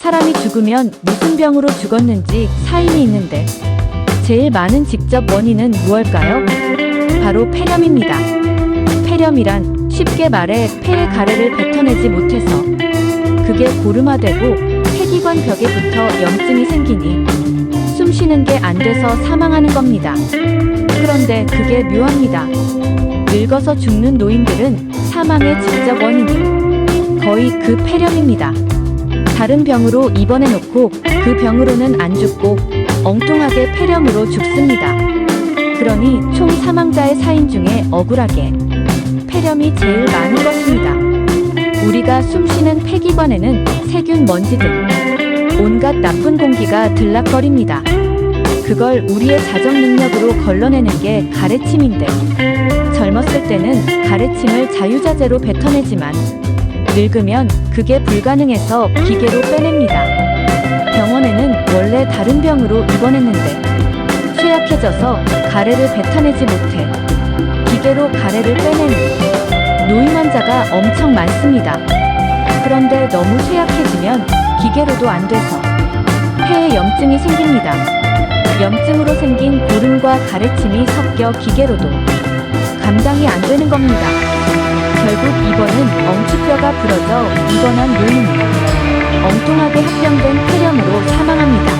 사람이 죽으면 무슨 병으로 죽었는지 사인이 있는데 제일 많은 직접 원인은 무엇일까요? 바로 폐렴입니다. 폐렴이란 쉽게 말해 폐의 가래를 뱉어내지 못해서 그게 고름화되고 폐기관 벽에 붙어 염증이 생기니 숨 쉬는 게 안 돼서 사망하는 겁니다. 그런데 그게 묘합니다. 늙어서 죽는 노인들은 사망의 직접 원인이 거의 그 폐렴입니다. 다른 병으로 입원해 놓고 그 병으로는 안 죽고 엉뚱하게 폐렴으로 죽습니다. 그러니 총 사망자의 사인 중에 억울하게 폐렴이 제일 많은 것입니다. 우리가 숨쉬는 폐기관에는 세균 먼지 등 온갖 나쁜 공기가 들락거립니다. 그걸 우리의 자정 능력으로 걸러내는 게 가래침인데 젊었을 때는 가래침을 자유자재로 뱉어내지만 늙으면 그게 불가능해서 기계로 빼냅니다. 병원에는 원래 다른 병으로 입원했는데 쇠약해져서 가래를 뱉어내지 못해 기계로 가래를 빼내는 노인 환자가 엄청 많습니다. 그런데 너무 쇠약해지면 기계로도 안 돼서 폐에 염증이 생깁니다. 염증으로 생긴 고름과 가래침이 섞여 기계로도 감당이 안 되는 겁니다. 결국 입원은 엉치뼈가 부러져 입원한 노인이 엉뚱하게 합병된 폐렴으로 사망합니다.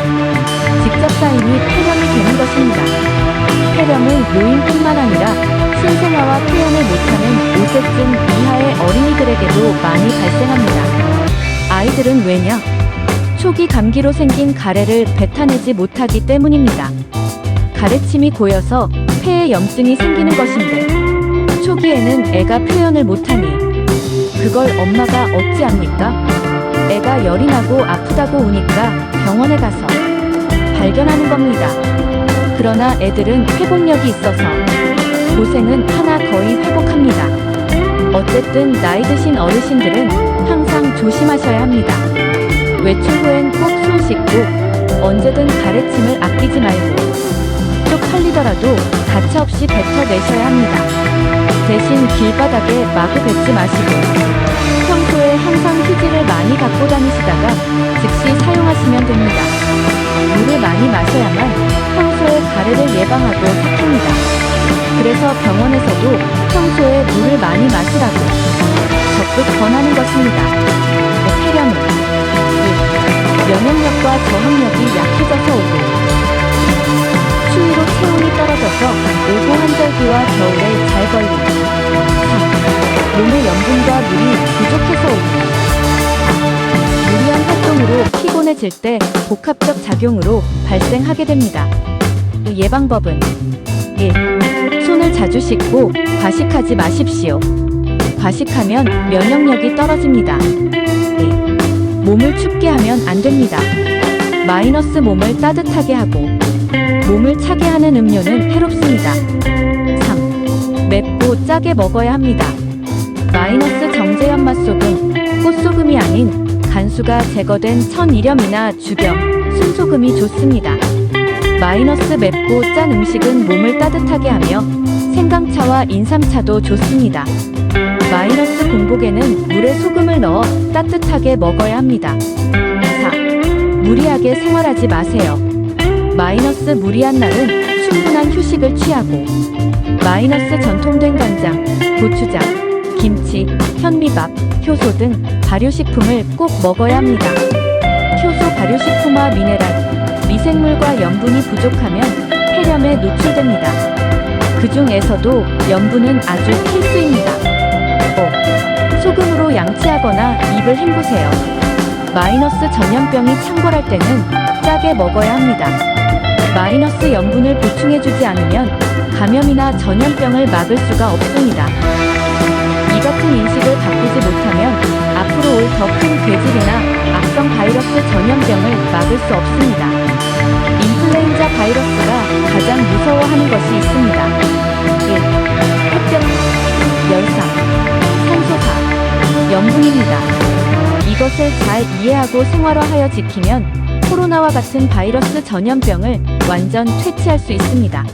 직접 사인이 폐렴이 되는 것입니다. 폐렴은 노인뿐만 아니라 신생아와 표현을 못하는 5세쯤 이하의 어린이들에게도 많이 발생합니다. 아이들은 왜냐? 초기 감기로 생긴 가래를 뱉어내지 못하기 때문입니다. 가래침이 고여서 폐에 염증이 생기는 것인데 초기에는 애가 표현을 못하니 그걸 엄마가 어찌 압니까? 애가 열이 나고 아프다고 우니까 병원에 가서 발견하는 겁니다. 그러나 애들은 회복력이 있어서 고생은 하나 거의 회복합니다. 어쨌든 나이 드신 어르신들은 항상 조심하셔야 합니다. 외출 후엔 꼭 손 씻고 언제든 가래침을 아끼지 말고 쪽팔리더라도 가차없이 뱉어내셔야 합니다. 대신 길바닥에 마구 뱉지 마시고 평소에 항상 휴지를 많이 갖고 다니시다가 즉시 사용하시면 됩니다. 물을 많이 마셔야만 평소에 가래를 예방하고 삭힙니다. 그래서 병원에서도 평소에 물을 많이 마시라고 적극 권하는 것입니다. 폐렴은 1. 면역력과 저항력이 약해져서 몸의 염분과 물이 부족해서 4. 무리한 활동으로 피곤해질 때 복합적 작용으로 발생하게 됩니다. 예방법은 1. 손을 자주 씻고 과식하지 마십시오. 과식하면 면역력이 떨어집니다. 2. 몸을 춥게 하면 안 됩니다. 마이너스 몸을 따뜻하게 하고 몸을 차게 하는 음료는 해롭습니다. 3. 맵고 짜게 먹어야 합니다. 마이너스 정제연 맛소금, 꽃소금이 아닌 간수가 제거된 천일염이나 죽염, 순소금이 좋습니다. 마이너스 맵고 짠 음식은 몸을 따뜻하게 하며 생강차와 인삼차도 좋습니다. 마이너스 공복에는 물에 소금을 넣어 따뜻하게 먹어야 합니다. 4. 무리하게 생활하지 마세요. 마이너스 무리한 날은 충분한 휴식을 취하고 마이너스 전통된 간장, 고추장, 김치, 현미밥, 효소 등 발효식품을 꼭 먹어야 합니다. 효소 발효식품과 미네랄, 미생물과 염분이 부족하면 폐렴에 노출됩니다. 그 중에서도 염분은 아주 필수입니다. 5. 소금으로 양치하거나 입을 헹구세요. 마이너스 전염병이 창궐할 때는 짜게 먹어야 합니다. 마이너스 염분을 보충해주지 않으면 감염이나 전염병을 막을 수가 없습니다. 이 같은 인식을 바꾸지 못하면 앞으로 올 더 큰 괴질이나 악성 바이러스 전염병을 막을 수 없습니다. 인플루엔자 바이러스가 가장 무서워하는 것이 있습니다. 1. 햇볕, 열상, 산소사, 염분입니다. 이것을 잘 이해하고 생활화하여 지키면 코로나와 같은 바이러스 전염병을 완전 퇴치할 수 있습니다.